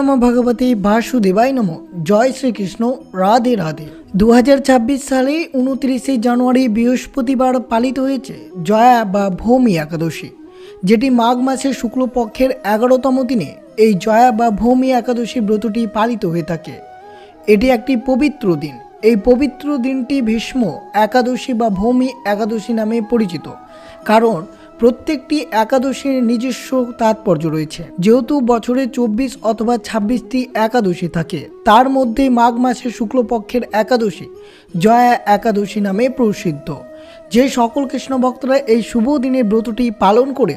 নম ভগবতী বাসুদেবাই নম। জয় শ্রীকৃষ্ণ। রাধে রাধে। দু হাজার ছাব্বিশ সালে উনত্রিশে জানুয়ারি বৃহস্পতিবার পালিত হয়েছে জয়া বা ভৌমি একাদশী, যেটি মাঘ মাসের শুক্লপক্ষের এগারোতম দিনে এই জয়া বা ভৌমি একাদশী ব্রতটি পালিত হয়ে থাকে। এটি একটি পবিত্র দিন। এই পবিত্র দিনটি ভীষ্ম একাদশী বা ভৌমি একাদশী নামে পরিচিত। কারণ প্রত্যেকটি একাদশীর নিজস্ব তাৎপর্য রয়েছে। যেহেতু বছরে চব্বিশ অথবা ছাব্বিশটি একাদশী থাকে, তার মধ্যে মাঘ মাসে শুক্লপক্ষের একাদশী জয়া একাদশী নামে প্রসিদ্ধ। যে সকল কৃষ্ণ ভক্তরা এই শুভ দিনে ব্রতটি পালন করে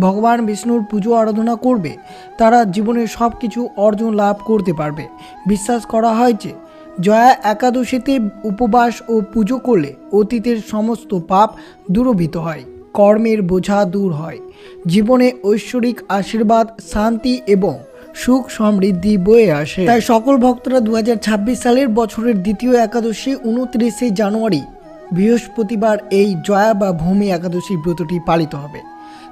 ভগবান বিষ্ণুর পুজো আরাধনা করবে, তারা জীবনের সব কিছু অর্জন লাভ করতে পারবে। বিশ্বাস করা হয় যে, জয়া একাদশীতে উপবাস ও পুজো করলে অতীতের সমস্ত পাপ দূরভূত হয়। কর্মের বোঝা দূর হয়। জীবনে ঐশ্বরিক আশীর্বাদ, শান্তি এবং সুখ সমৃদ্ধি বয়ে আসে। তাই সকল ভক্তরা দু হাজার ছাব্বিশ সালের বছরের দ্বিতীয় একাদশী, উনত্রিশে জানুয়ারি, বৃহস্পতিবার এই জয়া বা ভূমি একাদশী ব্রতটি পালিত হবে।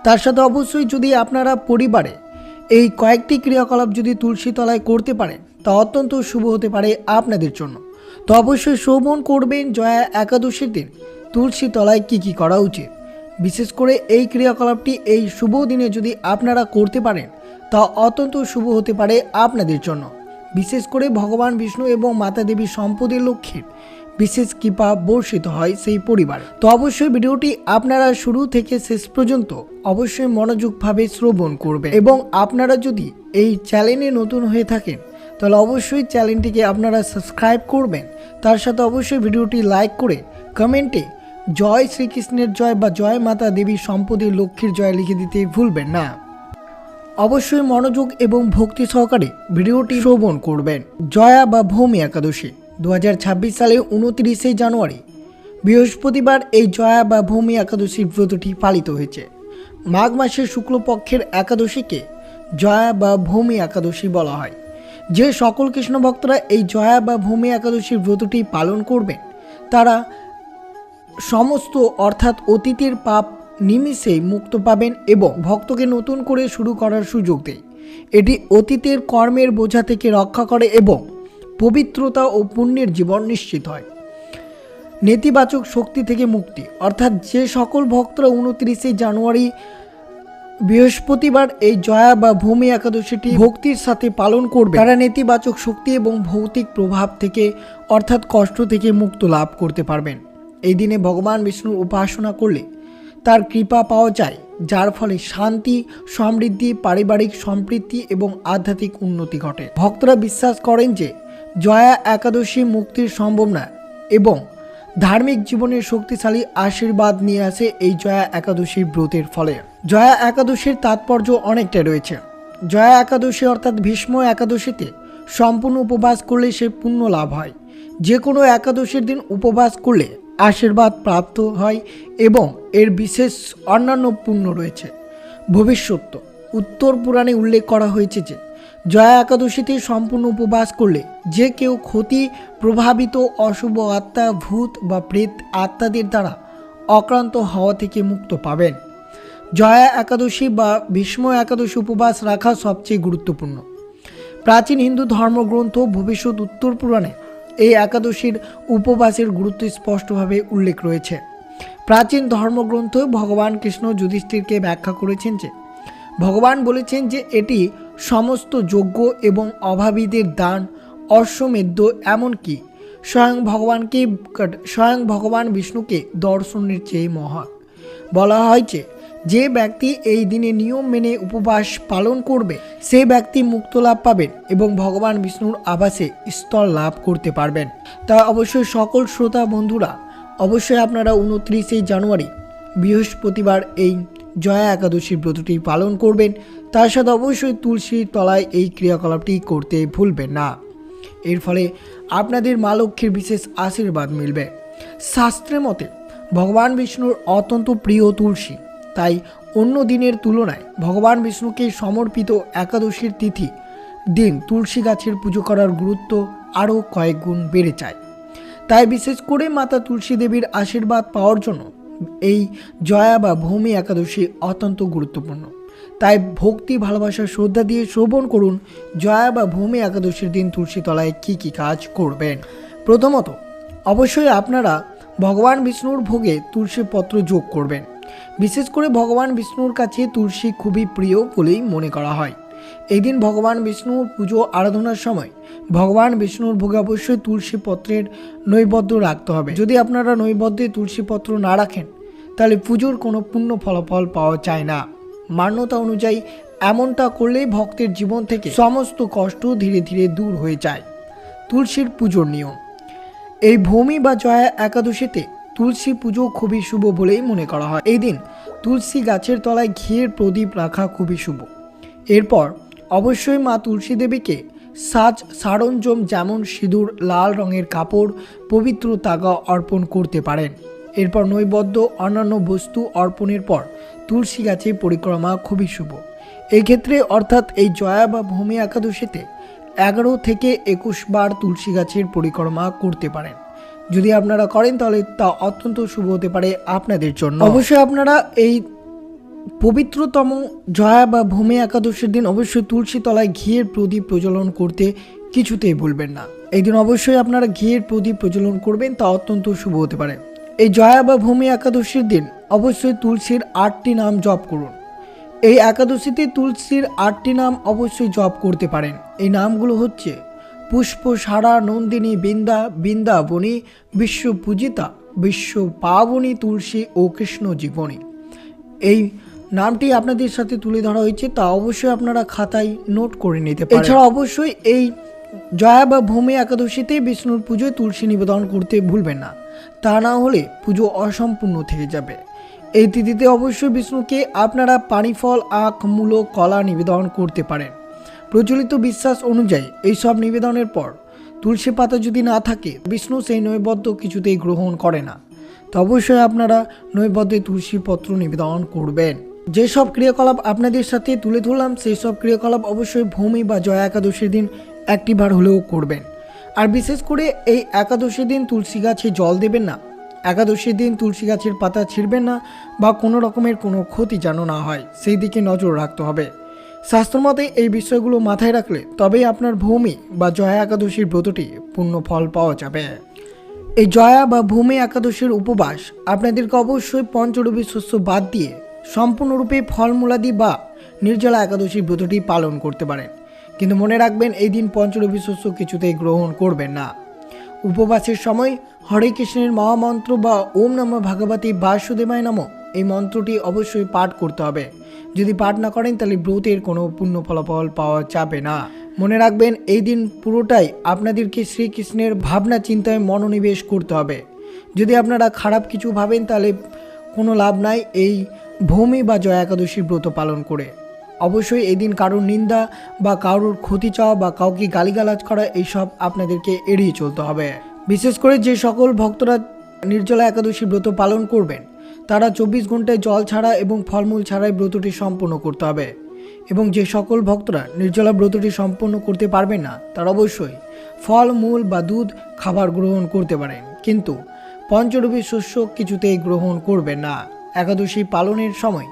তার সাথে অবশ্যই যদি আপনারা পরিবারে এই কয়েকটি ক্রিয়াকলাপ যদি তুলসী তলায় করতে পারেন, তা অত্যন্ত শুভ হতে পারে আপনাদের জন্য। তো অবশ্যই শ্রবণ করবেন জয়া একাদশীর দিন তুলসী তলায় কী কী করা উচিত? বিশেষ করে এই ক্রিয়াকলাপটি এই শুভ দিনে যদি আপনারা করতে পারেন, তা অত্যন্ত শুভ হতে পারে আপনাদের জন্য। বিশেষ করে ভগবান বিষ্ণু এবং মাতা দেবী সম্পদের লক্ষ্মীর বিশেষ কৃপা বর্ষিত হয় সেই পরিবার। তো অবশ্যই ভিডিওটি আপনারা শুরু থেকে শেষ পর্যন্ত অবশ্যই মনোযোগভাবে শ্রবণ করবে এবং আপনারা যদি এই চ্যানেলে নতুন হয়ে থাকেন, তাহলে অবশ্যই চ্যানেলটিকে আপনারা সাবস্ক্রাইব করবেন। তার সাথে অবশ্যই ভিডিওটি লাইক করে কমেন্টে জয় শ্রীকৃষ্ণের জয় বা জয় মাতা দেবী সম্পদের লক্ষ্মীর জয় লিখে দিতে ভুলবেন না। অবশ্যই মনোযোগ এবং ভক্তি সহকারে ভিডিওটি শ্রবণ করবেন। জয়া বা ভৌমি একাদশী দু সালে উনত্রিশে জানুয়ারি, বৃহস্পতিবার এই জয়া বা ভৌমি একাদশীর ব্রতটি পালিত হয়েছে। মাঘ মাসের শুক্লপক্ষের একাদশীকে জয়া বা ভৌমি একাদশী বলা হয়। যে সকল কৃষ্ণ ভক্তরা এই জয়া বা ভৌমি একাদশীর ব্রতটি পালন করবেন, তারা সমস্ত অর্থাৎ অতীতের পাপ নিমিষেই মুক্ত পাবেন এবং ভক্তকে নতুন করে শুরু করার সুযোগ দেয়। এটি অতীতের কর্মের বোঝা থেকে রক্ষা করে এবং পবিত্রতা ও পুণ্যের জীবন নিশ্চিত হয়। নেতিবাচক শক্তি থেকে মুক্তি, অর্থাৎ যে সকল ভক্তরা উনত্রিশে জানুয়ারি বৃহস্পতিবার এই জয়া বা ভূমি একাদশীটি ভক্তির সাথে পালন করবে তারা নেতিবাচক শক্তি এবং ভৌতিক প্রভাব থেকে, অর্থাৎ কষ্ট থেকে মুক্ত লাভ করতে পারবেন। এই দিনে ভগবান বিষ্ণুর উপাসনা করলে তার কৃপা পাওয়া যায়, যার ফলে শান্তি, সমৃদ্ধি, পারিবারিক সম্প্রীতি এবং আধ্যাত্মিক উন্নতি ঘটে। ভক্তরা বিশ্বাস করেন যে জয়া একাদশী মুক্তির সম্ভাবনা এবং ধার্মিক জীবনের শক্তিশালী আশীর্বাদ নিয়ে আসে এই জয়া একাদশীর ব্রতের ফলে। জয়া একাদশীর তাৎপর্য অনেকটা রয়েছে। জয়া একাদশী অর্থাৎ ভীষ্ম একাদশীতে সম্পূর্ণ উপবাস করলে সে পুণ্য লাভ হয়। যে কোনো একাদশীর দিন উপবাস করলে আশীর্বাদ প্রাপ্ত হয় এবং এর বিশেষ অন্যান্য পুণ্য রয়েছে। ভবিষ্যৎ, উত্তর পুরাণে উল্লেখ করা হয়েছে যে, জয়া একাদশীতে সম্পূর্ণ উপবাস করলে যে কেউ ক্ষতি, প্রভাবিত, অশুভ আত্মা, ভূত বা প্রেত আত্মাদের দ্বারা অক্রান্ত হওয়া থেকে মুক্ত পাবেন। জয়া একাদশী বা ভীষ্ম একাদশী উপবাস রাখা সবচেয়ে গুরুত্বপূর্ণ। প্রাচীন হিন্দু ধর্মগ্রন্থ ভবিষ্যৎ উত্তর পুরাণে এই একাদশীর উপবাসের গুরুত্ব স্পষ্টভাবে উল্লেখ রয়েছে। প্রাচীন ধর্মগ্রন্থ ভগবান কৃষ্ণ যুধিষ্ঠিরকে ব্যাখ্যা করেছেন যে, ভগবান বলেছেন যে এটি সমস্ত যোগ্য এবং অভাবীদের দান, অশ্বমেধ, এমনকি স্বয়ং ভগবানকে, স্বয়ং ভগবান বিষ্ণুকে দর্শনের চেয়ে মহা বলা হয় যে যে ব্যক্তি এই দিনে নিয়ম মেনে উপবাস পালন করবে, সে ব্যক্তি মুক্ত লাভ পাবেন এবং ভগবান বিষ্ণুর আবাসে স্থল লাভ করতে পারবেন। তা অবশ্যই সকল শ্রোতা বন্ধুরা, অবশ্যই আপনারা উনত্রিশে জানুয়ারি, বৃহস্পতিবার এই জয়া একাদশীর ব্রতটি পালন করবেন। তার সাথে অবশ্যই তুলসীর তলায় এই ক্রিয়াকলাপটি করতে ভুলবেন না। এর ফলে আপনাদের মা লক্ষ্মীর বিশেষ আশীর্বাদ মিলবে। শাস্ত্রের মতে, ভগবান বিষ্ণুর অত্যন্ত প্রিয় তুলসী তাই অন্য দিনের তুলনায় ভগবান বিষ্ণুকে সমর্পিত একাদশীর তিথি, দিন তুলসী গাছের পুজো করার গুরুত্ব আরও কয়েক গুণ বেড়ে যায়। তাই বিশেষ করে মাতা তুলসী দেবীর আশীর্বাদ পাওয়ার জন্য এই জয়া বা ভূমি একাদশী অত্যন্ত গুরুত্বপূর্ণ। তাই ভক্তি, ভালোবাসা, শ্রদ্ধা দিয়ে শ্রবণ করুন জয়া বা ভূমি একাদশীর দিন তুলসী তলায় কী কী কাজ করবেন। প্রথমত, অবশ্যই আপনারা ভগবান বিষ্ণুর ভোগে তুলসী পত্র যোগ করবেন। বিশেষ করে ভগবান বিষ্ণুর কাছে তুলসী খুবই প্রিয় বলেই মনে করা হয়। এই দিন ভগবান বিষ্ণুর পুজো আরাধনার সময় ভগবান বিষ্ণুর ভোগে অবশ্যই তুলসী পত্রের নৈবদ্য রাখতে হবে। যদি আপনারা নৈবদ্যে তুলসী পত্র না রাখেন, তাহলে পুজোর কোনো পূর্ণ ফলাফল পাওয়া যায় না। মান্যতা অনুযায়ী এমনটা করলেই ভক্তের জীবন থেকে সমস্ত কষ্ট ধীরে ধীরে দূর হয়ে যায়। তুলসীর পুজোর নিয়ম। এই ভূমি বা জয়া একাদশীতে তুলসী পুজো খুবই শুভ বলেই মনে করা হয়। এই দিন তুলসী গাছের তলায় ঘিয়ের প্রদীপ রাখা খুবই শুভ। এরপর অবশ্যই মা তুলসী দেবীকে সাজ সারঞ্জম যেমন সিঁদুর, লাল রঙের কাপড়, পবিত্র তাগা অর্পণ করতে পারেন। এরপর নৈবদ্য অন্যান্য বস্তু অর্পণের পর তুলসী গাছে পরিক্রমা খুবই শুভ। এক্ষেত্রে অর্থাৎ এই জয়া বা ভূমি একাদশীতে এগারো থেকে একুশ বার তুলসী গাছের পরিক্রমা করতে পারেন। যদি আপনারা করেন তাহলে তা অত্যন্ত শুভ হতে পারে আপনাদের জন্য। অবশ্যই আপনারা এই পবিত্রতম জয়া বা ভূমি একাদশীর দিন অবশ্যই তুলসী তলায় ঘিয়ের প্রদীপ প্রজ্বলন করতে কিছুতেই ভুলবেন না। এই দিন অবশ্যই আপনারা ঘিয়ের প্রদীপ প্রজ্বলন করবেন, তা অত্যন্ত শুভ হতে পারে। এই জয়া বা ভূমি একাদশীর দিন অবশ্যই তুলসীর আটটি নাম জপ করুন। এই একাদশীতে তুলসীর আটটি নাম অবশ্যই জপ করতে পারেন। এই নামগুলো হচ্ছে পুষ্প সারা নন্দিনী বৃন্দা, বৃন্দাবনী বিশ্ব পূজিতা বিশ্ব পাবনী তুলসী ও কৃষ্ণ জীবনী এই নামটি আপনাদের সাথে তুলে ধরা হয়েছে, তা অবশ্যই আপনারা খাতায় নোট করে নিতে পারেন। এছাড়া অবশ্যই এই জয়া বা ভূমি একাদশীতে বিষ্ণুর পুজোয় তুলসী নিবেদন করতে ভুলবেন না। তা না হলে পুজো অসম্পূর্ণ থেকে যাবে। এই তিথিতে অবশ্যই বিষ্ণুকে আপনারা পানিফল, আখ, মূলো, কলা নিবেদন করতে পারেন। প্রচলিত বিশ্বাস অনুযায়ী এইসব নিবেদনের পর তুলসী পাতা যদি না থাকে, বিষ্ণু সেই নৈবদ্য কিছুতেই গ্রহণ করে না। তো অবশ্যই আপনারা নৈবদ্যে তুলসী পত্র নিবেদন করবেন। যেসব ক্রিয়াকলাপ আপনাদের সাথে তুলে ধরলাম, সেই সব ক্রিয়াকলাপ অবশ্যই ভূমি বা জয়া একাদশীর দিন একটিবার হলেও করবেন। আর বিশেষ করে এই একাদশীর দিন তুলসী গাছে জল দেবেন না। একাদশীর দিন তুলসী গাছের পাতা ছিঁড়বেন না বা কোনো রকমের কোনো ক্ষতি যেন না হয়, সেই দিকে নজর রাখতে হবে। শাস্ত্রমতে এই বিষয়গুলো মাথায় রাখলে তবেই আপনার ভূমি বা জয়া একাদশীর ব্রতটি পূর্ণ ফল পাওয়া যাবে। এই জয়া বা ভূমি একাদশীর উপবাস আপনাদেরকে অবশ্যই পঞ্চরূপী শস্য বাদ দিয়ে সম্পূর্ণরূপে ফলমূলাদি বা নির্জলা একাদশীর ব্রতটি পালন করতে পারেন। কিন্তু মনে রাখবেন, এই দিন পঞ্চরূপী শস্য কিছুতেই গ্রহণ করবেন না। উপবাসের সময় হরে কৃষ্ণের মহামন্ত্র বা ওম নম ভাগবতী বাসুদেবায় নম এই মন্ত্রটি অবশ্যই পাঠ করতে হবে। যদি পাঠ না করেন, তাহলে ব্রতের কোনো পূর্ণ ফলাফল পাওয়া যাবে না। মনে রাখবেন, এই দিন পুরোটাই আপনাদেরকে শ্রীকৃষ্ণের ভাবনা চিন্তায় মনোনিবেশ করতে হবে। যদি আপনারা খারাপ কিছু ভাবেন, তাহলে কোনো লাভ নাই, এই ভূমি বা জয়া একাদশীর ব্রত পালন করে। অবশ্যই এই দিন কারোর নিন্দা বা কারোর ক্ষতি চাওয়া বা কাউকে গালিগালাজ করা, এইসব আপনাদেরকে এড়িয়ে চলতে হবে। বিশেষ করে যে সকল ভক্তরা নির্জলা একাদশী ব্রত পালন করবেন তারা চব্বিশ ঘন্টায় জল ছাড়া এবং ফলমূল ছাড়াই ব্রতটি সম্পন্ন করতে হবে। এবং যে সকল ভক্তরা নির্জলা ব্রতটি সম্পন্ন করতে পারবে না, তারা অবশ্যই ফল, মূল বা দুধ, খাবার গ্রহণ করতে পারেন কিন্তু পঞ্চরবি শস্য কিছুতেই গ্রহণ করবে না। একাদশী পালনের সময়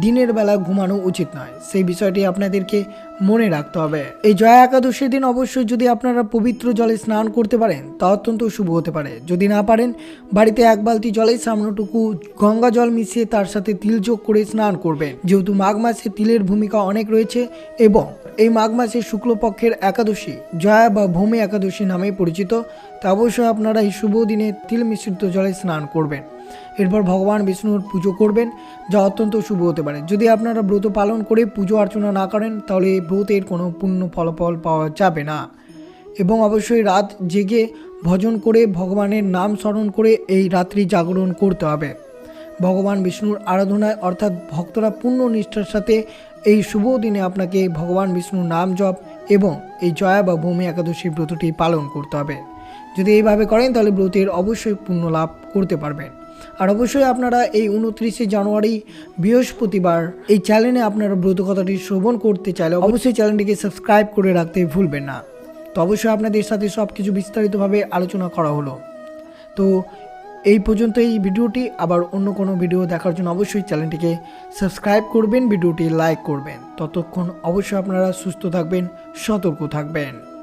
দিনের বেলা ঘুমানো উচিত নয়। সেই বিষয়টি আপনাদেরকে মনে রাখতে হবে। এই জয়া একাদশীর দিন অবশ্যই যদি আপনারা পবিত্র জলে স্নান করতে পারেন, তা অত্যন্ত শুভ হতে পারে। যদি না পারেন, বাড়িতে এক বালতি জলে সামান্যটুকু গঙ্গা জল মিশিয়ে তার সাথে তিল যোগ করে স্নান করবেন। যেহেতু মাঘ মাসে তিলের ভূমিকা অনেক রয়েছে এবং এই মাঘ মাসে শুক্লপক্ষের একাদশী জয়া বা ভূমি একাদশী নামে পরিচিত, তা অবশ্যই আপনারা এই শুভ দিনে তিল মিশ্রিত জলে স্নান করবেন। এরপর ভগবান বিষ্ণুর পুজো করবেন, যা অত্যন্ত শুভ হতে পারে। যদি আপনারা ব্রত পালন করে পুজো অর্চনা না করেন, তাহলে এই ব্রতের কোনো পূর্ণ ফলাফল পাওয়া যাবে না। এবং অবশ্যই রাত জেগে ভজন করে ভগবানের নাম স্মরণ করে এই রাত্রি জাগরণ করতে হবে। ভগবান বিষ্ণুর আরাধনায় অর্থাৎ ভক্তরা পূর্ণ নিষ্ঠার সাথে এই শুভ দিনে আপনাকে ভগবান বিষ্ণুর নাম জপ এবং এই জয়া বা ভূমি একাদশী ব্রতটি পালন করতে হবে। যদি এইভাবে করেন, তাহলে ব্রতের অবশ্যই পূর্ণ লাভ করতে পারবেন। আর অবশ্যই আপনারা এই উনত্রিশে জানুয়ারি বৃহস্পতিবার এই চ্যানেলে আপনারা ব্রত কথাটি শ্রবণ করতে চাইলে অবশ্যই চ্যানেলটিকে সাবস্ক্রাইব করে রাখতে ভুলবেন না। তো অবশ্যই আপনাদের সাথে সব কিছু বিস্তারিতভাবে আলোচনা করা হলো। তো এই পর্যন্ত এই ভিডিওটি। আবার অন্য কোনো ভিডিও দেখার জন্য অবশ্যই চ্যানেলটিকে সাবস্ক্রাইব করবেন ভিডিওটি লাইক করবেন। ততক্ষণ অবশ্যই আপনারা সুস্থ থাকবেন, সতর্ক থাকবেন।